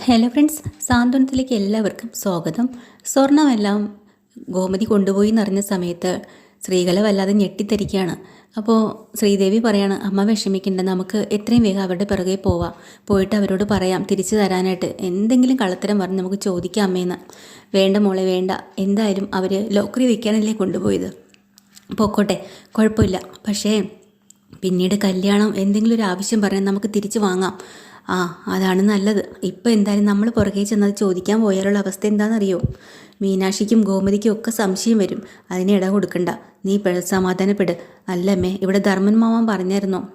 Hello friends സാന്ത്വനത്തിലേക്ക് എല്ലാവർക്കും സ്വാഗതം. സ്വർണമെല്ലാം ഗോമതി കൊണ്ടുപോയി എന്നറിഞ്ഞ സമയത്ത് സ്ത്രീകളെ വല്ലാതെ ഞെട്ടിത്തരിക്കുകയാണ് അപ്പോൾ ശ്രീദേവി പറയാണ് അമ്മ വിഷമിക്കേണ്ട നമുക്ക് എത്രയും വേഗം അവരുടെ പിറകെ പോവാം. പോയിട്ട് അവരോട് പറയാം തിരിച്ചു തരാനായിട്ട്. എന്തെങ്കിലും കള്ളത്തരം പറഞ്ഞ് നമുക്ക് ചോദിക്കാം അമ്മേന്ന്. വേണ്ട മോളെ വേണ്ട. എന്തായാലും അവർ ലോക്കറി വയ്ക്കാനല്ലേ കൊണ്ടുപോയത്. പോക്കോട്ടെ കുഴപ്പമില്ല. പക്ഷേ പിന്നീട് കല്യാണം എന്തെങ്കിലും ഒരു ആവശ്യം പറഞ്ഞാൽ നമുക്ക് തിരിച്ചു വാങ്ങാം. ആ അതാണ് നല്ലത്. ഇപ്പം എന്തായാലും നമ്മൾ പുറകെ ചെന്നത് ചോദിക്കാൻ പോയാലുള്ള അവസ്ഥ എന്താണെന്നറിയോ? മീനാക്ഷിക്കും ഗോമതിക്കും ഒക്കെ സംശയം വരും. അതിന് ഇട കൊടുക്കണ്ട. നീ സമാധാനപ്പെട്. അല്ലമ്മേ ഇവിടെ ധർമ്മൻ മാമൻ പറഞ്ഞായിരുന്നോ?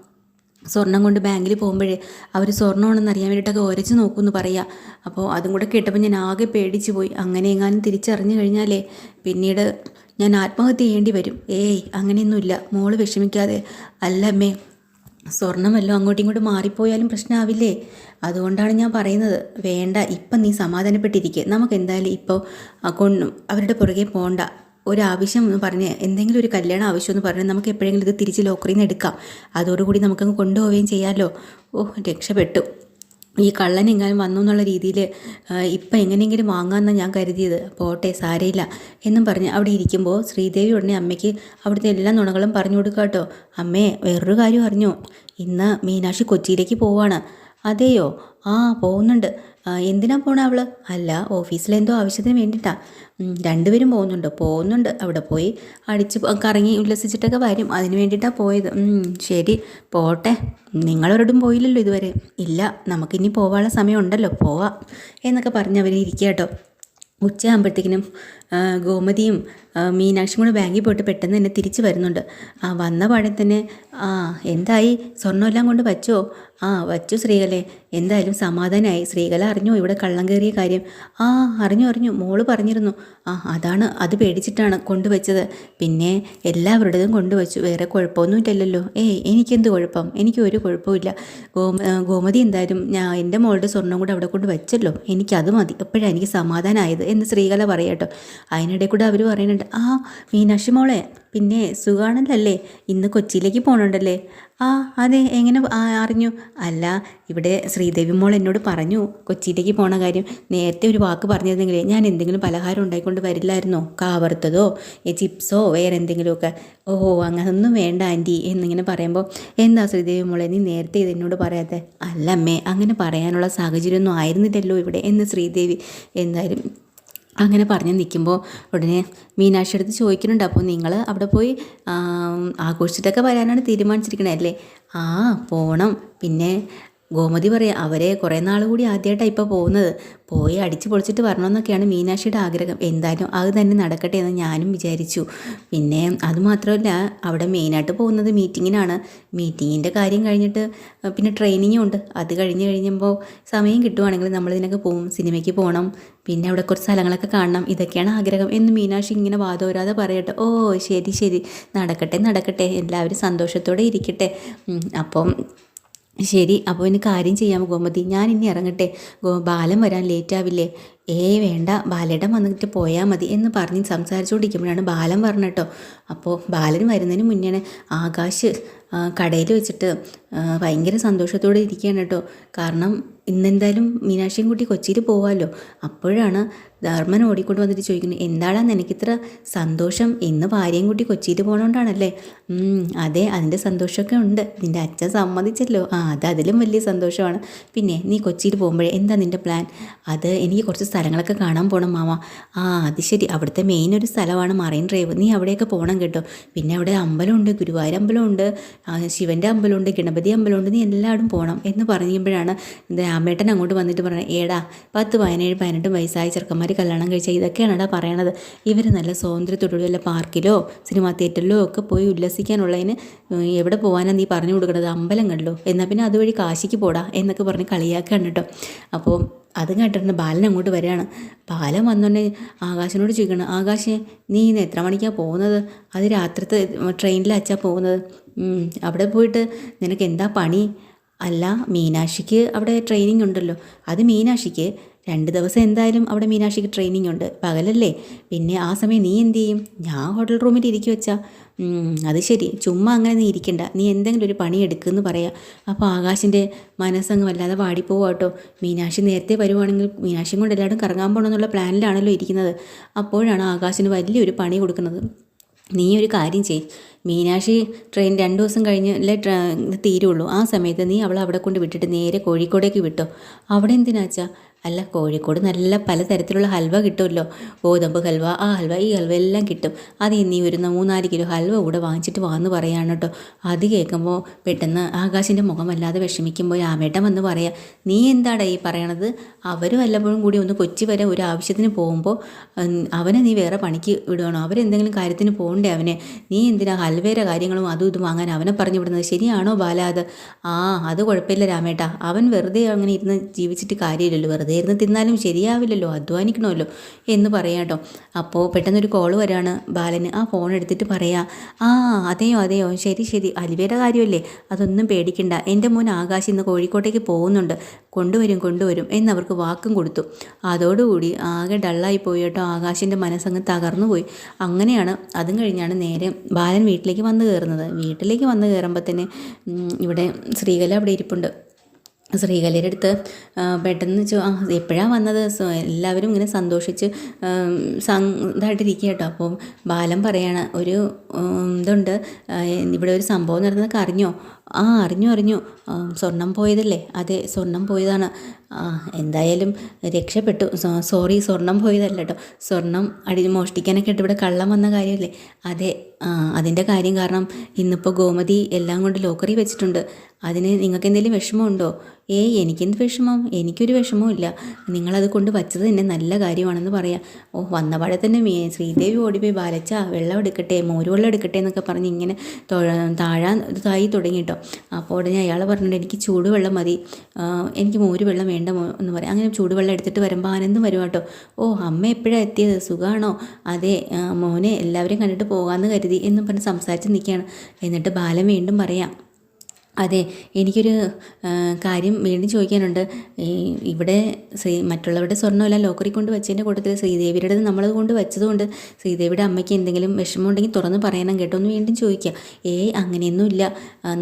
സ്വർണം കൊണ്ട് ബാങ്കിൽ പോകുമ്പോഴേ അവർ സ്വർണമാണെന്ന് അറിയാൻ വേണ്ടിയിട്ടൊക്കെ ഒരച്ച് നോക്കുമെന്ന് പറയാ. അപ്പോൾ അതും കൂടെ കേട്ടപ്പോൾ ഞാൻ ആകെ പേടിച്ചു പോയി. അങ്ങനെ എങ്ങാനും തിരിച്ചറിഞ്ഞു കഴിഞ്ഞാലേ പിന്നീട് ഞാൻ ആത്മഹത്യ ചെയ്യേണ്ടി വരും. ഏയ് അങ്ങനെയൊന്നുമില്ല. മോൾ വിഷമിക്കാതെ. അല്ലമ്മേ സ്വർണം വല്ലതും അങ്ങോട്ടും ഇങ്ങോട്ടും മാറിപ്പോയാലും പ്രശ്നമാവില്ലേ അതുകൊണ്ടാണ് ഞാൻ പറയുന്നത്. വേണ്ട ഇപ്പം നീ സമാധാനപ്പെട്ടിരിക്കുക നമുക്ക് എന്തായാലും ഇപ്പോൾ അക്കൗണ്ട് അവരുടെ പുറകെ പോകണ്ട ഒരാവശ്യം എന്ന് പറഞ്ഞ് എന്തെങ്കിലും ഒരു കല്യാണ ആവശ്യം എന്ന് പറഞ്ഞാൽ നമുക്ക് എപ്പോഴെങ്കിലും ഇത് തിരിച്ച് ലോക്കറിൽ നിന്ന് എടുക്കാം. അതോടുകൂടി നമുക്കങ്ങ് കൊണ്ടുപോവുകയും ചെയ്യാമല്ലോ ഓ രക്ഷപ്പെട്ടു. ഈ കള്ളൻ എങ്ങനെ വന്നു എന്നുള്ള രീതിയിൽ ഇപ്പം എങ്ങനെയെങ്കിലും വാങ്ങാമെന്നാണ് ഞാൻ കരുതിയത്. പോട്ടെ സാരയില്ല എന്നും പറഞ്ഞ് അവിടെ ഇരിക്കുമ്പോൾ ശ്രീദേവി ഉടനെ അമ്മയ്ക്ക് അവിടുത്തെ എല്ലാ നുണകളും പറഞ്ഞു കൊടുക്കുക കേട്ടോ. അമ്മേ വേറൊരു കാര്യം അറിഞ്ഞു? ഇന്ന് മീനാക്ഷി കൊച്ചിയിലേക്ക് പോവാണ്. അതെയോ? ആ പോകുന്നുണ്ട്. എന്തിനാ പോണ അവൾ? അല്ല ഓഫീസിലെന്തോ ആവശ്യത്തിന് വേണ്ടിയിട്ടാ രണ്ടുപേരും പോകുന്നുണ്ട് പോകുന്നുണ്ട്. അവിടെ പോയി അടിച്ച് കറങ്ങി ഉല്ലസിച്ചിട്ടൊക്കെ വരും. അതിന് വേണ്ടിയിട്ടാണ് പോയത്. ശരി പോട്ടെ. നിങ്ങളൊരിടും പോയില്ലല്ലോ ഇതുവരെ. ഇല്ല നമുക്കിനി പോകാനുള്ള സമയമുണ്ടല്ലോ. പോവാം. എന്നൊക്കെ പറഞ്ഞ് അവർ ഇരിക്കുക കേട്ടോ. ഉച്ചയാകുമ്പോഴത്തേക്കിനും ഗോമതിയും മീനാക്ഷിയും കൂടെ ബാങ്കിൽ പോയിട്ട് പെട്ടെന്ന് തന്നെ തിരിച്ചു വരുന്നുണ്ട്. ആ വന്ന പാടെ തന്നെ ആ എന്തായി? സ്വർണമെല്ലാം കൊണ്ട് വച്ചോ? ആ വച്ചു ശ്രീകലെ. എന്തായാലും സമാധാനമായി ശ്രീകല അറിഞ്ഞു ഇവിടെ കള്ളം കയറിയ കാര്യം. ആ അറിഞ്ഞു അറിഞ്ഞു. മോൾ പറഞ്ഞിരുന്നു. ആ അതാണ്. അത് പേടിച്ചിട്ടാണ് കൊണ്ടുവച്ചത്. പിന്നെ എല്ലാവരുടേതും കൊണ്ടുവച്ചു. വേറെ കുഴപ്പമൊന്നുമില്ലല്ലോ. ഏയ് എനിക്കെന്ത് കുഴപ്പം? എനിക്ക് ഒരു കുഴപ്പമില്ല ഗോമ ഗോമതി എന്തായാലും ഞാൻ എന്റെ മോളുടെ സ്വർണം കൂടെ അവിടെ കൊണ്ട് വെച്ചല്ലോ. എനിക്കത് മതി. എപ്പോഴാണ് എനിക്ക് സമാധാനമായത് എന്ന് ശ്രീകല പറയാട്ടോ. അതിനിടെ കൂടെ അവർ പറയുന്നുണ്ട് ആ മീനാക്ഷി മോളെ പിന്നെ സുഖാണല്ലേ ഇന്ന് കൊച്ചിയിലേക്ക് പോകണുണ്ടല്ലേ ആ അതെ എങ്ങനെ അറിഞ്ഞു. അല്ല ഇവിടെ ശ്രീദേവി മോൾ എന്നോട് പറഞ്ഞു കൊച്ചിയിലേക്ക് പോണ കാര്യം. നേരത്തെ ഒരു വാക്ക് പറഞ്ഞിരുന്നെങ്കിലേ ഞാൻ എന്തെങ്കിലും പലഹാരം ഉണ്ടായിക്കൊണ്ട് വരില്ലായിരുന്നോ? കാവർത്തതോ ചിപ്സോ വേറെ എന്തെങ്കിലുമൊക്കെ? ഓഹോ അങ്ങനൊന്നും വേണ്ട ആന്റി എന്നിങ്ങനെ പറയുമ്പോൾ എന്താ ശ്രീദേവി മോളെ നീ നേരത്തെ ഇത് എന്നോട് അല്ല അമ്മേ അങ്ങനെ പറയാനുള്ള സാഹചര്യമൊന്നും ആയിരുന്നില്ലല്ലോ ഇവിടെ എന്ന് ശ്രീദേവി എന്തായാലും അങ്ങനെ പറഞ്ഞ് നിൽക്കുമ്പോൾ ഉടനെ മീനാക്ഷി അടുത്ത് ചോദിക്കുന്നുണ്ട് അപ്പോൾ നിങ്ങൾ അവിടെ പോയി ആഘോഷിച്ചിട്ടൊക്കെ വരാനാണ് തീരുമാനിച്ചിരിക്കണേ അല്ലേ? ആ പോകണം പിന്നെ ഗോമതി പറയാം അവരെ കുറേ നാൾ കൂടി ആദ്യമായിട്ടാണ് ഇപ്പോൾ പോകുന്നത്. പോയി അടിച്ചു പൊളിച്ചിട്ട് വരണമെന്നൊക്കെയാണ് മീനാക്ഷിയുടെ ആഗ്രഹം. എന്തായാലും അത് തന്നെ നടക്കട്ടെ എന്ന് ഞാനും വിചാരിച്ചു. പിന്നെ അതുമാത്രമല്ല അവിടെ മെയിനായിട്ട് പോകുന്നത് മീറ്റിങ്ങിനാണ്. മീറ്റിങ്ങിന്റെ കാര്യം കഴിഞ്ഞിട്ട് പിന്നെ ട്രെയിനിങ്ങും ഉണ്ട്. അത് കഴിഞ്ഞ് കഴിഞ്ഞപ്പോൾ സമയം കിട്ടുവാണെങ്കിൽ നമ്മളിതിനൊക്കെ പോകും സിനിമയ്ക്ക് പോകണം. പിന്നെ അവിടെ കുറച്ച് സ്ഥലങ്ങളൊക്കെ കാണണം. ഇതൊക്കെയാണ് ആഗ്രഹം എന്ന് മീനാക്ഷി ഇങ്ങനെ വാദോരാതെ പറയട്ടെ. ഓ ശരി ശരി. നടക്കട്ടെ നടക്കട്ടെ. എല്ലാവരും സന്തോഷത്തോടെ ഇരിക്കട്ടെ. അപ്പം ശരി അപ്പോൾ ഇനി കാര്യം ചെയ്യാം ഗോമതി. ഞാൻ ഇനി ഇറങ്ങട്ടെ. ഗോ ബാലം വരാൻ ലേറ്റ് ആവില്ലേ? ഏയ് വേണ്ട ബാലേട്ടൻ വന്നിട്ട് പോയാൽ മതി എന്ന് പറഞ്ഞ് സംസാരിച്ചുകൊണ്ടിരിക്കുമ്പോഴാണ് ബാലൻ പറഞ്ഞിട്ടോ. അപ്പോൾ ബാലൻ വരുന്നതിന് മുന്നേ ആകാശ് കടയിൽ വെച്ചിട്ട് ഭയങ്കര സന്തോഷത്തോടെ ഇരിക്കുകയാണ് കേട്ടോ. കാരണം ഇന്നെന്തായാലും മീനാക്ഷിയും കൂട്ടി കൊച്ചിയിൽ പോവാമല്ലോ അപ്പോഴാണ് ധർമ്മൻ ഓടിക്കൊണ്ട് വന്നിട്ട് ചോദിക്കുന്നത് എന്താടാ നിനക്കിത്ര സന്തോഷം? ഇന്ന് ഭാര്യയും കൂട്ടി കൊച്ചിയിൽ പോകണോണ്ടാണല്ലേ അതെ അതിന്റെ സന്തോഷമൊക്കെ ഉണ്ട്. നിന്റെ അച്ഛൻ സമ്മതിച്ചല്ലോ. ആ അത് അതിലും വലിയ സന്തോഷമാണ്. പിന്നെ നീ കൊച്ചിയിൽ പോകുമ്പോഴേ എന്താ നിന്റെ പ്ലാൻ? അത് എനിക്ക് കുറച്ച് സ്ഥലങ്ങളൊക്കെ കാണാൻ പോകണം മാമ. ആ അത് ശരി. അവിടുത്തെ മെയിൻ ഒരു സ്ഥലമാണ് മറൈൻ ഡ്രൈവ് നീ അവിടെയൊക്കെ പോകണം കേട്ടോ. പിന്നെ അവിടെ അമ്പലമുണ്ട് ഗുരുവായൂർ അമ്പലമുണ്ട് ശിവന്റെ അമ്പലമുണ്ട് ഗണപതി അമ്പലമുണ്ട്. നീ എല്ലായിടും പോകണം എന്ന് പറയുമ്പോഴാണ് രാമേട്ടൻ അങ്ങോട്ട് വന്നിട്ട് പറയുന്നത് ഏടാ പത്ത് പതിനേഴ് പതിനെട്ട് വയസ്സായ ചെറുക്കന്മാർ കല്യാണം കഴിച്ചാൽ ഇതൊക്കെയാണടാ പറയണത്. ഇവർ നല്ല സ്വാതന്ത്ര്യത്തോടുകൂടി വല്ല പാർക്കിലോ സിനിമാ തിയേറ്ററിലോ ഒക്കെ പോയി ഉല്ലസിക്കാനുള്ളതിന് എവിടെ പോകാനാണ് നീ പറഞ്ഞു കൊടുക്കണത് അമ്പലങ്ങളിലോ എന്നാൽ പിന്നെ അതുവഴി കാശിക്ക് പോടാ എന്നൊക്കെ പറഞ്ഞ് കളിയാക്കാണ് കേട്ടോ. അപ്പോൾ അത് കേട്ടിട്ടുണ്ട്. ബാലൻ അങ്ങോട്ട് വരികയാണ്. ബാലൻ വന്നോണ്ട് ആകാശിനോട് ചോദിക്കണം ആകാശേ നീ ഇന്ന് എത്ര മണിക്കാണ് പോകുന്നത്? അത് രാത്രിത്തെ ട്രെയിനിലച്ചാ പോകുന്നത്. ഉം, അവിടെ പോയിട്ട് നിനക്ക് എന്താ പണി? അല്ല മീനാക്ഷിക്ക് അവിടെ ട്രെയിനിങ് ഉണ്ടല്ലോ. അത് മീനാക്ഷിക്ക് രണ്ട് ദിവസം എന്തായാലും അവിടെ മീനാക്ഷിക്ക് ട്രെയിനിങ് ഉണ്ട്. പകലല്ലേ? പിന്നെ ആ സമയം നീ എന്ത് ചെയ്യും? ഞാൻ ഹോട്ടൽ റൂമിൽ ഇരിക്കുക വെച്ചാ അത് ശരി. ചുമ്മാ അങ്ങനെ നീ ഇരിക്കണ്ട. നീ എന്തെങ്കിലും ഒരു പണി എടുക്കുമെന്ന് പറയാം. അപ്പോൾ ആകാശിന്റെ മനസ്സങ്ങ് വല്ലാതെ വാടിപ്പോവുക കേട്ടോ. മീനാക്ഷി നേരത്തെ വരുവാണെങ്കിൽ മീനാക്ഷിയും കൊണ്ട് എല്ലാവരും കറങ്ങാൻ പോകണമെന്നുള്ള പ്ലാനിലാണല്ലോ ഇരിക്കുന്നത്. അപ്പോഴാണ് ആകാശിന് വലിയൊരു പണി കൊടുക്കുന്നത്. നീ ഒരു കാര്യം ചെയ് മീനാക്ഷി ട്രെയിൻ രണ്ട് ദിവസം കഴിഞ്ഞ് അല്ലേ തീരുള്ളൂ. ആ സമയത്ത് നീ അവളെ അവിടെ കൊണ്ട് വിട്ടിട്ട് നേരെ കോഴിക്കോടേക്ക് വിട്ടോ. അവിടെ എന്തിനാച്ചാ അല്ല കോഴിക്കോട് നല്ല പലതരത്തിലുള്ള ഹൽവ കിട്ടുമല്ലോ. ഗോതമ്പ് ഹൽവ ആ ഹൽവ ഈ ഹൽവ എല്ലാം കിട്ടും. അത് നീ ഒരു മൂന്നാൽ കിലോ ഹൽവ കൂടെ വാങ്ങിച്ചിട്ട് വാന്ന് പറയാണ് കേട്ടോ. അത് കേൾക്കുമ്പോൾ പെട്ടെന്ന് ആകാശിന്റെ മുഖം വല്ലാതെ വിഷമിക്കുമ്പോൾ ആമേട്ടൻ വന്ന് പറയാം നീ എന്താടാ ഈ പറയണത്? അവർ വല്ലപ്പോഴും കൂടി ഒന്ന് കൊച്ചി വരെ ഒരു ആവശ്യത്തിന് പോകുമ്പോൾ അവനെ നീ വേറെ പണിക്ക് വിടുകയാണോ അവരെന്തെങ്കിലും കാര്യത്തിന് പോകണ്ടേ അവനെ? നീ എന്തിനാ ഹൽവേരെ കാര്യങ്ങളും അതും ഇതും വാങ്ങാൻ അവനെ പറഞ്ഞു വിടുന്നത്? ശരിയാണോ ബാല അത്? ആ അത് കുഴപ്പമില്ല രാമേട്ടാ. അവൻ വെറുതെ അങ്ങനെ ഇരുന്ന് ജീവിച്ചിട്ട് കാര്യമില്ലല്ലോ വെറുതെ. ഇരുന്ന് തിന്നാലും ശരിയാവില്ലല്ലോ അധ്വാനിക്കണമല്ലോ എന്ന് പറയാട്ടോ അപ്പോൾ പെട്ടെന്നൊരു കോൾ വരാണ്. ബാലന് ആ ഫോൺ എടുത്തിട്ട് പറയാ ആ അതെയോ അതെയോ ശരി ശരി അലിവയുടെ കാര്യമല്ലേ? അതൊന്നും പേടിക്കണ്ട. എന്റെ മോൻ ആകാശ് ഇന്ന് കോഴിക്കോട്ടേക്ക് പോകുന്നുണ്ട്. കൊണ്ടുവരും കൊണ്ടുവരും എന്നവർക്ക് വാക്കും കൊടുത്തു. അതോടുകൂടി ആകെ ഡള്ളായി പോയി കേട്ടോ. ആകാശിന്റെ മനസ്സങ്ങ് തകർന്നു പോയി. അങ്ങനെയാണ് അതും കഴിഞ്ഞാണ് നേരെ ബാലൻ വീട്ടിലേക്ക് വന്നു കയറുന്നത്. വീട്ടിലേക്ക് വന്നു കയറുമ്പോൾ തന്നെ ഇവിടെ ശ്രീകല അവിടെ ഇരിപ്പുണ്ട്. ശ്രീകലയുടെ അടുത്ത് പെട്ടെന്ന് ചോ എപ്പോഴാണ് വന്നത്? എല്ലാവരും ഇങ്ങനെ സന്തോഷിച്ച് ഇതായിട്ടിരിക്കുക കേട്ടോ അപ്പോൾ ബാലൻ പറയാണ് ഒരു ഇതുണ്ട്. ഇവിടെ ഒരു സംഭവം നടന്നതൊക്കെ അറിഞ്ഞോ? ആ അറിഞ്ഞു അറിഞ്ഞു. സ്വർണം പോയതല്ലേ? അതെ സ്വർണം പോയതാണ്. എന്തായാലും രക്ഷപ്പെട്ടു. സോറി സ്വർണം പോയതല്ല കേട്ടോ. സ്വർണം അടി മോഷ്ടിക്കാനൊക്കെ ആയിട്ട് ഇവിടെ കള്ളം വന്ന കാര്യമല്ലേ? അതെ അതിന്റെ കാര്യം കാരണം ഇന്നിപ്പോൾ ഗോമതി എല്ലാം കൊണ്ട് ലോക്കറി വെച്ചിട്ടുണ്ട്. അതിന് നിങ്ങൾക്ക് എന്തെങ്കിലും വിഷമമുണ്ടോ? ഏയ് എനിക്കെന്ത് വിഷമം? എനിക്കൊരു വിഷമവും ഇല്ല. നിങ്ങളത് കൊണ്ട് വച്ചത് തന്നെ നല്ല കാര്യമാണെന്ന് പറയാം. ഓ വന്നപാടെ തന്നെ മീ ശ്രീദേവി ഓടിപ്പോയി. ബാലച്ച വെള്ളം എടുക്കട്ടെ മോരുവെള്ളം എടുക്കട്ടെ എന്നൊക്കെ പറഞ്ഞ് ഇങ്ങനെ താഴാൻ ഇതായി തുടങ്ങിയിട്ടോ അപ്പോൾ ഉടനെ അയാൾ പറഞ്ഞിട്ട് എനിക്ക് ചൂടുവെള്ളം മതി. എനിക്ക് മോരുവെള്ളം വേണ്ട എന്ന് പറയാം. അങ്ങനെ ചൂടുവെള്ളം എടുത്തിട്ട് വരുമ്പോൾ ആനന്ദം വരുവാട്ടോ ഓ അമ്മ എപ്പോഴാണ് എത്തിയത്? സുഖമാണോ അതെ മോനെ എല്ലാവരെയും കണ്ടിട്ട് പോകാമെന്ന് കരുതി. എന്നും പറഞ്ഞ് സംസാരിച്ച് നിൽക്കുകയാണ്. എന്നിട്ട് ബാലൻ വീണ്ടും പറയാം അതെ എനിക്കൊരു കാര്യം വീണ്ടും ചോദിക്കാനുണ്ട്. ഇവിടെ ശ്രീ മറ്റുള്ളവരുടെ സ്വർണമെല്ലാം ലോക്കറി കൊണ്ട് വെച്ചതിന്റെ കൂട്ടത്തിൽ ശ്രീദേവിയുടെ നമ്മളത് കൊണ്ട് വെച്ചതുകൊണ്ട് ശ്രീദേവിയുടെ അമ്മയ്ക്ക് എന്തെങ്കിലും വിഷമമുണ്ടെങ്കിൽ തുറന്ന് പറയണം കേട്ടോ എന്ന് വീണ്ടും ചോദിക്കുക. ഏ അങ്ങനെയൊന്നുമില്ല.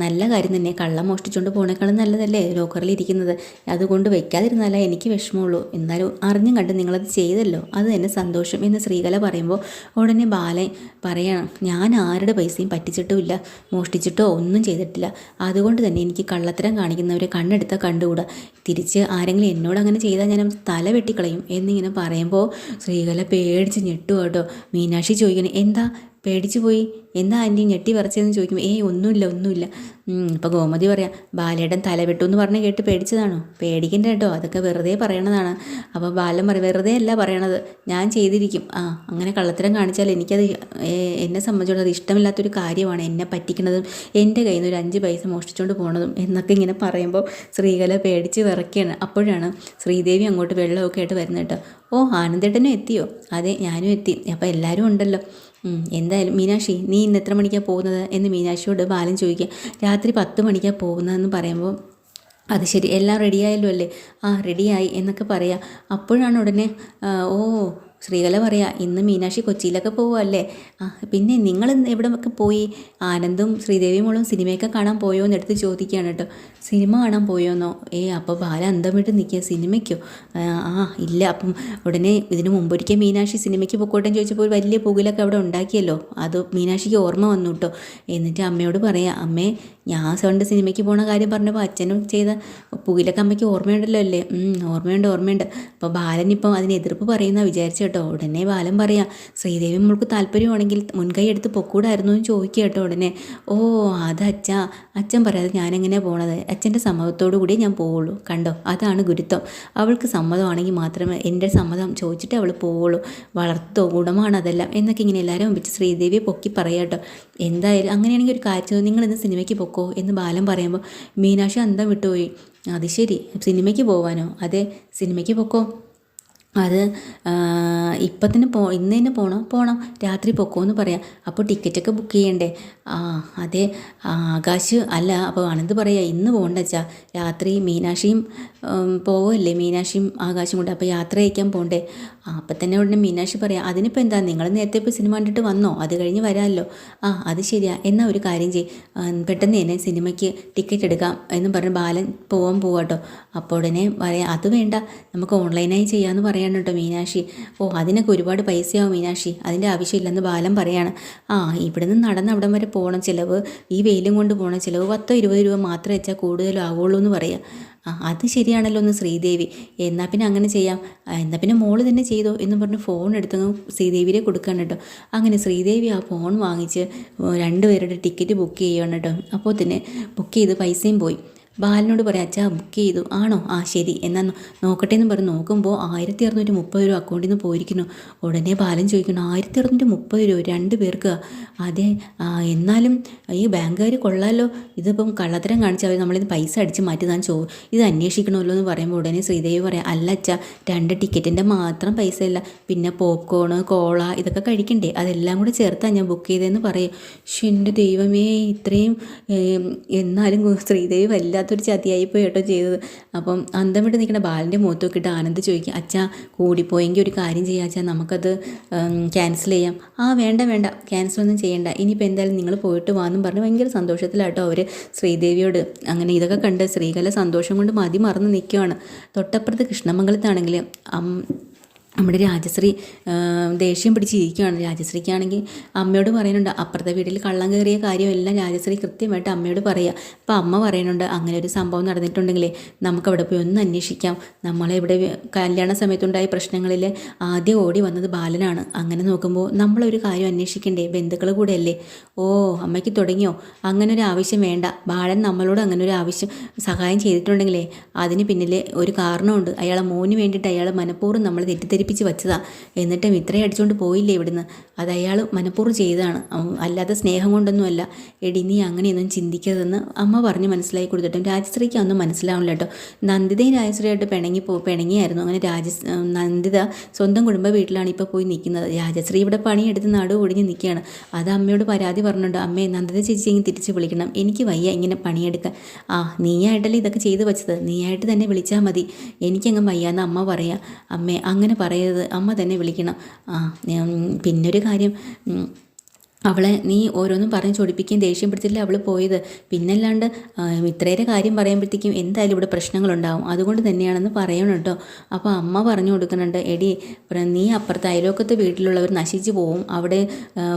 നല്ല കാര്യം തന്നെ. കള്ളം മോഷ്ടിച്ചുകൊണ്ട് പോണേക്കാളും നല്ലതല്ലേ ലോക്കറിൽ ഇരിക്കുന്നത്? അതുകൊണ്ട് വെക്കാതിരുന്നാലേ എനിക്ക് വിഷമമുള്ളൂ. എന്നാലും അറിഞ്ഞും കണ്ട് നിങ്ങളത് ചെയ്തല്ലോ. അത് തന്നെ സന്തോഷം എന്ന് ശ്രീകല പറയുമ്പോൾ ഉടനെ ബാലൻ പറയണം ഞാൻ ആരുടെ പൈസയും പറ്റിച്ചിട്ടുമില്ല. മോഷ്ടിച്ചിട്ടോ ഒന്നും ചെയ്തിട്ടില്ല. അതുകൊണ്ട് അതുകൊണ്ട് തന്നെ എനിക്ക് കള്ളത്തരം കാണിക്കുന്നവരെ കണ്ണെടുത്ത കണ്ടുകൂടാ. തിരിച്ച് ആരെങ്കിലും എന്നോട് അങ്ങനെ ചെയ്താൽ ഞാൻ തല വെട്ടിക്കളയും എന്നിങ്ങനെ പറയുമ്പോൾ ശ്രീകല പേടിച്ച് ഞെട്ടു കേട്ടോ. മീനാക്ഷി ചോദിക്കണേ എന്താ? പേടിച്ചു പോയി? എന്താ ആന്റി ഞെട്ടി വരച്ചതെന്ന് ചോദിക്കുമ്പോൾ ഏയ് ഒന്നുമില്ല ഒന്നുമില്ല. ഇപ്പോൾ ഗോമതി പറയാം ബാലേട്ടൻ തലവെട്ടു എന്ന് പറഞ്ഞ് കേട്ട് പേടിച്ചതാണോ? പേടിക്കണ്ട കേട്ടോ അതൊക്കെ വെറുതെ പറയണതാണ്. അപ്പോൾ ബാലൻ പറയും വെറുതെ അല്ല പറയണത് ഞാൻ ചെയ്തിരിക്കും. ആ അങ്ങനെ കള്ളത്തരം കാണിച്ചാൽ എനിക്കത് എന്നെ സംബന്ധിച്ചിടത്തോളം അത് ഇഷ്ടമില്ലാത്തൊരു കാര്യമാണ്. എന്നെ പറ്റിക്കുന്നതും എന്റെ കയ്യിൽ നിന്ന് ഒരു അഞ്ച് പൈസ മോഷ്ടിച്ചുകൊണ്ട് പോണതും എന്നൊക്കെ ഇങ്ങനെ പറയുമ്പോൾ സ്ത്രീകല പേടിച്ച് വിറയ്ക്കുകയാണ് അപ്പോഴാണ് ശ്രീദേവി അങ്ങോട്ട് വെള്ളമൊക്കെ ആയിട്ട് വരുന്നത് കേട്ടോ. ഓ ആനന്ദേട്ടനും എത്തിയോ? അതെ ഞാനും എത്തി. അപ്പോൾ എല്ലാവരും ഉണ്ടല്ലോ. എന്തായാലും മീനാക്ഷി നീ ഇന്ന് എത്ര മണിക്കാണ് പോകുന്നത്? എന്ന് മീനാക്ഷിയോട് ബാലൻ ചോദിക്കുക. രാത്രി പത്ത് മണിക്കാണ് പോകുന്നതെന്ന് പറയുമ്പോൾ അത് ശരി എല്ലാം റെഡിയായല്ലോ അല്ലേ? ആ റെഡിയായി എന്നൊക്കെ പറയാം. അപ്പോഴാണ് ഉടനെ ഓ ശ്രീകല പറയാ ഇന്ന് മീനാക്ഷി കൊച്ചിയിലൊക്കെ പോവുമല്ലേ ആ പിന്നെ നിങ്ങൾ എവിടെയൊക്കെ പോയി? ആനന്ദും ശ്രീദേവി മോളും സിനിമയൊക്കെ കാണാൻ പോയോ എന്ന് എടുത്ത് ചോദിക്കുകയാണ് കേട്ടോ. സിനിമ കാണാൻ പോയോന്നോ? ഏ അപ്പോൾ ബാല അന്തം വിട്ട് നിൽക്കുക സിനിമയ്ക്കോ? ആ ഇല്ല അപ്പം ഉടനെ ഇതിന് മുമ്പൊരിക്കൽ മീനാക്ഷി സിനിമയ്ക്ക് പൊക്കോട്ടെ ചോദിച്ചപ്പോൾ വലിയ പുകിലൊക്കെ അവിടെ ഉണ്ടാക്കിയല്ലോ? അത് മീനാക്ഷിക്ക് ഓർമ്മ വന്നു കേട്ടോ എന്നിട്ട് അമ്മയോട് പറയാം അമ്മേ ഞാൻ സൗണ്ട് സിനിമയ്ക്ക് പോണ കാര്യം പറഞ്ഞപ്പോൾ അച്ഛനും ചെയ്ത പുകിലൊക്കെ അമ്മയ്ക്ക് ഓർമ്മയുണ്ടല്ലോ അല്ലേ? ഓർമ്മയുണ്ട് ഓർമ്മയുണ്ട്. അപ്പോൾ ബാലൻ ഇപ്പം അതിന് എതിർപ്പ് പറയുന്ന വിചാരിച്ചു കേട്ടോ. ഉടനെ ബാലൻ പറയാം ശ്രീദേവി മോൾക്ക് താല്പര്യമാണെങ്കിൽ മുൻകൈ എടുത്ത് പൊക്കൂടായിരുന്നു എന്ന് ചോദിക്കുക കേട്ടോ ഉടനെ. ഓ അത് അച്ഛ. അച്ഛൻ പറയാതെ ഞാനെങ്ങനെയാണ് പോണത്? അച്ഛന്റെ സമ്മതത്തോടു കൂടി ഞാൻ പോവുള്ളൂ. കണ്ടോ? അതാണ് ഗുരുത്വം. അവൾക്ക് സമ്മതമാണെങ്കിൽ മാത്രമേ എന്റെ സമ്മതം ചോദിച്ചിട്ട് അവൾ പോവുള്ളൂ. വളർത്തോ ഗുണമാണ് അതെല്ലാം എന്നൊക്കെ ഇങ്ങനെ എല്ലാവരും വെച്ച് ശ്രീദേവിയെ പൊക്കി പറയാട്ടോ എന്തായാലും അങ്ങനെയാണെങ്കിൽ ഒരു കാര്യം നിങ്ങൾ ഇന്ന് സിനിമയ്ക്ക് പൊക്കോ എന്ന് ബാലൻ പറയുമ്പോൾ മീനാക്ഷി അന്തം വിട്ടുപോയി. അത് ശരി. സിനിമയ്ക്ക് പോവാനോ? അതെ. സിനിമയ്ക്ക് പൊക്കോ. അത് ഇപ്പം തന്നെ പോ ഇന്ന് തന്നെ പോകണം പോകണം രാത്രി പൊക്കോന്ന് പറയാം. അപ്പോൾ ടിക്കറ്റൊക്കെ ബുക്ക് ചെയ്യണ്ടേ? ആ അതെ ആകാശ് അല്ല അപ്പോൾ അനന്ത് പറയാ ഇന്ന് പോകണ്ട വെച്ചാൽ രാത്രി മീനാക്ഷിയും പോവല്ലേ? മീനാക്ഷിയും ആകാശും കൂടെ അപ്പോൾ യാത്ര അയക്കാൻ പോകണ്ടേ അപ്പം തന്നെ ഉടനെ മീനാക്ഷി പറയാം അതിനിപ്പോൾ എന്താ നിങ്ങൾ നേരത്തെ ഇപ്പോൾ സിനിമ കണ്ടിട്ട് വന്നോ? അത് കഴിഞ്ഞ് വരാമല്ലോ ആ അത് ശരിയാ. എന്നാൽ ഒരു കാര്യം ചെയ്യും. പെട്ടെന്ന് തന്നെ സിനിമയ്ക്ക് ടിക്കറ്റ് എടുക്കാം എന്ന് പറഞ്ഞ് ബാലൻ പോകാൻ പോവാട്ടോ അപ്പോൾ ഉടനെ പറയാം അത് വേണ്ട നമുക്ക് ഓൺലൈനായി ചെയ്യാമെന്ന് പറയാണ് കേട്ടോ മീനാക്ഷി? ഓ അതിനൊക്കെ ഒരുപാട് പൈസയാവും മീനാക്ഷി. അതിന്റെ ആവശ്യമില്ലെന്ന് ബാലൻ പറയാണ്. ആ ഇവിടുന്ന് നടന്ന് അവിടം വരെ പോകണം ചിലവ് ഈ വെയിലും കൊണ്ട് പോകണം ചിലവ് പത്തോ ഇരുപത് രൂപ മാത്രം വെച്ചാൽ കൂടുതലും ആവുള്ളൂ എന്ന് പറയാം. ആ അത് ശരിയാണല്ലോ ഒന്ന് ശ്രീദേവി. എന്നാൽ പിന്നെ അങ്ങനെ ചെയ്യാം. എന്നാൽ പിന്നെ മോൾ തന്നെ ചെയ്തോ എന്ന് പറഞ്ഞ് ഫോൺ എടുത്തങ്ങ് ശ്രീദേവിയെ കൊടുക്കുകയാണ് കേട്ടോ. അങ്ങനെ ശ്രീദേവി ആ ഫോൺ വാങ്ങിച്ച് രണ്ടുപേരുടെ ടിക്കറ്റ് ബുക്ക് ചെയ്യുകയാണ് കേട്ടോ. അപ്പോൾ തന്നെ ബുക്ക് ചെയ്ത് പൈസയും പോയി. ബാലനോട് പറയാം അച്ഛാ ബുക്ക് ചെയ്തു. ആണോ? ആ ശരി. എന്നാൽ നോക്കട്ടെ എന്ന് പറഞ്ഞ്. നോക്കുമ്പോൾ ആയിരത്തി അറുന്നൂറ്റി മുപ്പത് രൂപ അക്കൗണ്ടിൽ നിന്ന് പോയിരിക്കുന്നു. ഉടനെ ബാലൻ ചോദിക്കുന്നു ആയിരത്തി അറുന്നൂറ്റി മുപ്പത് രൂപ രണ്ട് പേർക്ക്? അതെ എന്നാലും ഈ ബാങ്കുകാർ കൊള്ളാലോ? ഇതിപ്പം കള്ളത്തരം കാണിച്ച് അവർ നമ്മളിത് പൈസ അടിച്ച് മാറ്റി താൻ ചോ ഇത് അന്വേഷിക്കണമല്ലോ എന്ന് പറയുമ്പോൾ ഉടനെ ശ്രീദേവി പറയാം അല്ല അച്ഛാ രണ്ട് ടിക്കറ്റിന്റെ മാത്രം പൈസ ഇല്ല പിന്നെ പോപ്കോണ് കോള ഇതൊക്കെ കഴിക്കണ്ടേ? അതെല്ലാം കൂടെ ചേർത്താണ് ഞാൻ ബുക്ക് ചെയ്തതെന്ന് പറയും. പക്ഷെ എന്റെ ദൈവമേ ഇത്രയും എന്നാലും ശ്രീദേവി വല്ലാത്ത വല്ലാത്തൊരു ചതിയായിപ്പോയി കേട്ടോ ചെയ്തത്. അപ്പം അന്തം വിട്ട് നിൽക്കുന്ന ബാലിന്റെ മുഖത്ത് നോക്കിയിട്ട് ആനന്ദ് ചോദിക്കും അച്ഛാ കൂടിപ്പോയെങ്കിൽ ഒരു കാര്യം ചെയ്യാം അച്ഛാ നമുക്കത് ക്യാൻസൽ ചെയ്യാം. ആ വേണ്ട വേണ്ട ക്യാൻസൽ ഒന്നും ചെയ്യേണ്ട. ഇനിയിപ്പോൾ എന്തായാലും നിങ്ങൾ പോയിട്ട് വാന്നും പറഞ്ഞ് ഭയങ്കര സന്തോഷത്തിലാട്ടോ അവർ ശ്രീദേവിയോട്. അങ്ങനെ ഇതൊക്കെ കണ്ട് ശ്രീകല സന്തോഷം കൊണ്ട് മതി മറന്ന് നിൽക്കുകയാണ് തൊട്ടപ്പുറത്ത് കൃഷ്ണമംഗലത്താണെങ്കിൽ നമ്മുടെ രാജശ്രീ ദേഷ്യം പിടിച്ചിരിക്കുകയാണ് രാജശ്രീക്കാണെങ്കിൽ അമ്മയോട് പറയുന്നുണ്ട് അപ്പുറത്തെ വീട്ടിൽ കള്ളം കയറിയ കാര്യമെല്ലാം രാജശ്രീ കൃത്യമായിട്ട് അമ്മയോട് പറയുക അപ്പം അമ്മ പറയുന്നുണ്ട് അങ്ങനെ ഒരു സംഭവം നടന്നിട്ടുണ്ടെങ്കിലേ നമുക്കവിടെ പോയി ഒന്ന് അന്വേഷിക്കാം. നമ്മളെ ഇവിടെ കല്യാണ സമയത്തുണ്ടായ പ്രശ്നങ്ങളിൽ ആദ്യം ഓടി വന്നത് ബാലനാണ്. അങ്ങനെ നോക്കുമ്പോൾ നമ്മളൊരു കാര്യം അന്വേഷിക്കണ്ടേ? ബന്ധുക്കൾ കൂടെ അല്ലേ ഓ അമ്മയ്ക്ക് തുടങ്ങിയോ? അങ്ങനെ ഒരു ആവശ്യം വേണ്ട. ബാലൻ നമ്മളോട് അങ്ങനെ ഒരു ആവശ്യം സഹായം ചെയ്തിട്ടുണ്ടെങ്കിലേ അതിന് പിന്നിൽ ഒരു കാരണമുണ്ട്. അയാളെ മോന് വേണ്ടിയിട്ട് അയാൾ മനഃപൂർവം നമ്മൾ തെറ്റിദ്ധരി പേടിപ്പിച്ച് വെച്ചതാ. എന്നിട്ടും ഇത്രയും അടിച്ചുകൊണ്ട് പോയില്ലേ ഇവിടുന്ന്? അത് അയാൾ മനഃപൂർവം ചെയ്തതാണ്. അല്ലാതെ സ്നേഹം കൊണ്ടൊന്നുമല്ല. എടി നീ അങ്ങനെയൊന്നും ചിന്തിക്കരുതെന്ന് അമ്മ പറഞ്ഞ് മനസ്സിലാക്കി കൊടുത്തിട്ടും രാജശ്രീക്ക് ഒന്നും മനസ്സിലാവില്ല കേട്ടോ. നന്ദിതയും രാജശ്രീയായിട്ട് പിണങ്ങി പോ പിണങ്ങിയായിരുന്നു. അങ്ങനെ രാജ നന്ദിത സ്വന്തം കുടുംബ വീട്ടിലാണ് ഇപ്പോൾ പോയി നിൽക്കുന്നത് രാജശ്രീ ഇവിടെ പണിയെടുത്ത് നടു ഒടിഞ്ഞ് നിൽക്കുകയാണ് അത് അമ്മയോട് പരാതി പറഞ്ഞിട്ടുണ്ട്. അമ്മയെ നന്ദിത ചേച്ചി ഇങ്ങനെ തിരിച്ച് വിളിക്കണം. എനിക്ക് വയ്യ ഇങ്ങനെ പണിയെടുക്കാൻ. ആ നീയായിട്ടല്ലേ ഇതൊക്കെ ചെയ്തു വെച്ചത്? നീയായിട്ട് തന്നെ വിളിച്ചാൽ മതി. എനിക്കങ്ങ് വയ്യാന്ന് അമ്മ പറയാം. അമ്മേ അങ്ങനെ പറയാം പറയരുത്. അമ്മ തന്നെ വിളിക്കണം. ആ പിന്നൊരു കാര്യം അവളെ നീ ഓരോന്നും പറഞ്ഞ് ചൊടിപ്പിക്കുകയും ദേഷ്യം പിടിച്ചില്ല അവൾ പോയത്? പിന്നല്ലാണ്ട് ഇത്രയേറെ കാര്യം പറയുമ്പോഴത്തേക്കും എന്തായാലും ഇവിടെ പ്രശ്നങ്ങളുണ്ടാവും. അതുകൊണ്ട് തന്നെയാണെന്ന് പറയണം കേട്ടോ. അപ്പോൾ അമ്മ പറഞ്ഞു കൊടുക്കുന്നുണ്ട് എടി നീ അപ്പുറത്തെ അയലോക്കത്തെ വീട്ടിലുള്ളവർ നശിച്ചു പോവും. അവിടെ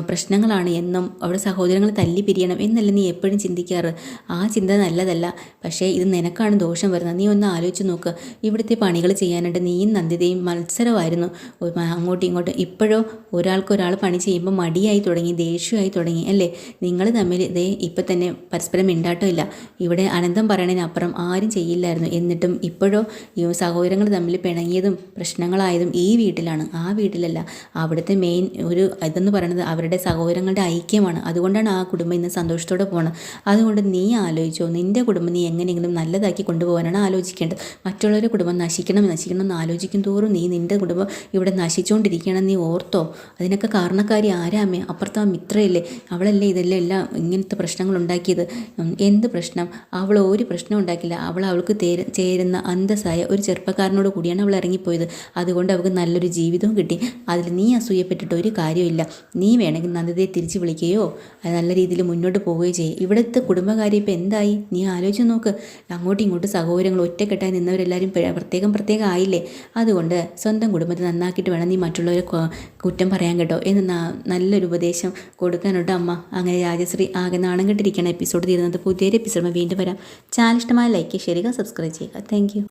പ്രശ്നങ്ങളാണ് എന്നും അവിടെ സഹോദരങ്ങൾ തല്ലി പിരിയണം എന്നല്ല നീ എപ്പോഴും ചിന്തിക്കാറ്? ആ ചിന്ത നല്ലതല്ല. പക്ഷേ ഇത് നിനക്കാണ് ദോഷം വരുന്നത്. നീ ഒന്ന് ആലോചിച്ച് നോക്ക്. ഇവിടുത്തെ പണികൾ ചെയ്യാനായിട്ട് നീയും നന്ദിതയും മത്സരമായിരുന്നു. അങ്ങോട്ടും ഇങ്ങോട്ടും ഇപ്പോഴോ ഒരാൾക്ക് ഒരാൾ പണി ചെയ്യുമ്പോൾ മടിയായി തുടങ്ങി ദേഷ്യമായി തുടങ്ങി അല്ലേ? നിങ്ങൾ തമ്മിൽ ഇതേ ഇപ്പം തന്നെ പരസ്പരം മിണ്ടാട്ടമില്ല. ഇവിടെ അനന്തം പറയണതിനപ്പുറം ആരും ചെയ്യില്ലായിരുന്നു. എന്നിട്ടും ഇപ്പോഴോ ഈ സഹോദരങ്ങൾ തമ്മിൽ പിണങ്ങിയതും പ്രശ്നങ്ങളായതും ഈ വീട്ടിലാണ്. ആ വീട്ടിലല്ല. അവിടുത്തെ മെയിൻ ഒരു ഇതെന്ന് പറയുന്നത് അവരുടെ സഹോദരങ്ങളുടെ ഐക്യമാണ്. അതുകൊണ്ടാണ് ആ കുടുംബം ഇന്ന് സന്തോഷത്തോടെ പോകുന്നത് അതുകൊണ്ട് നീ ആലോചിച്ചോ. നിന്റെ കുടുംബം നീ എങ്ങനെയെങ്കിലും നല്ലതാക്കി കൊണ്ടുപോകാനാണ് ആലോചിക്കേണ്ടത്. മറ്റുള്ളവരുടെ കുടുംബം നശിക്കണം നശിക്കണം എന്ന് ആലോചിക്കും തോറും നീ നിന്റെ കുടുംബം ഇവിടെ നശിച്ചുകൊണ്ടിരിക്കണം നീ ഓർത്തോ? അതിനൊക്കെ കാരണക്കാരി ആരാമേ അപ്പുറത്തെ മിത്രയല്ലേ അവളല്ലേ ഇതല്ലേ എല്ലാം ഇങ്ങനത്തെ പ്രശ്നങ്ങൾ ഉണ്ടാക്കിയത്? എന്ത് പ്രശ്നം? അവൾ ഒരു പ്രശ്നം ഉണ്ടാക്കില്ല അവൾ അവൾക്ക് ചേരുന്ന അന്തസ്സായ ഒരു ചെറുപ്പക്കാരനോട് കൂടിയാണ് അവൾ ഇറങ്ങിപ്പോയത്. അതുകൊണ്ട് അവൾക്ക് നല്ലൊരു ജീവിതവും കിട്ടി. അതിൽ നീ അസൂയപ്പെട്ടിട്ട് ഒരു കാര്യമില്ല നീ വേണമെങ്കിൽ നന്ദിതയെ തിരിച്ചു വിളിക്കുകയോ നല്ല രീതിയിൽ മുന്നോട്ട് പോവുകയോ ചെയ്യും. ഇവിടുത്തെ കുടുംബകാര്യം ഇപ്പം എന്തായി? നീ ആലോചിച്ച് നോക്ക്. അങ്ങോട്ടും ഇങ്ങോട്ടും സഹോദരങ്ങൾ ഒറ്റക്കെട്ടായി നിന്നവരെല്ലാവരും പ്രത്യേകം പ്രത്യേകം ആയില്ലേ? അതുകൊണ്ട് സ്വന്തം കുടുംബത്തെ നന്നാക്കിയിട്ട് വേണം നീ മറ്റുള്ളവരെ കുറ്റം പറയാൻ കേട്ടോ. എന്ന് നല്ലൊരു ഉപദേശം കൊടുക്കാനോട്ടോ അമ്മ. അങ്ങനെ രാജശ്രീ ആകെ നാണം കെട്ടിരിക്കണം എപ്പിസോഡ് തീരുന്നത് പുതിയൊരു എപ്പിസോഡ് വീണ്ടും വരാം. ചാനൽ ഇഷ്ടമായ ലൈക്ക് ചെയ്യുക സബ്സ്ക്രൈബ് ചെയ്യുക. താങ്ക്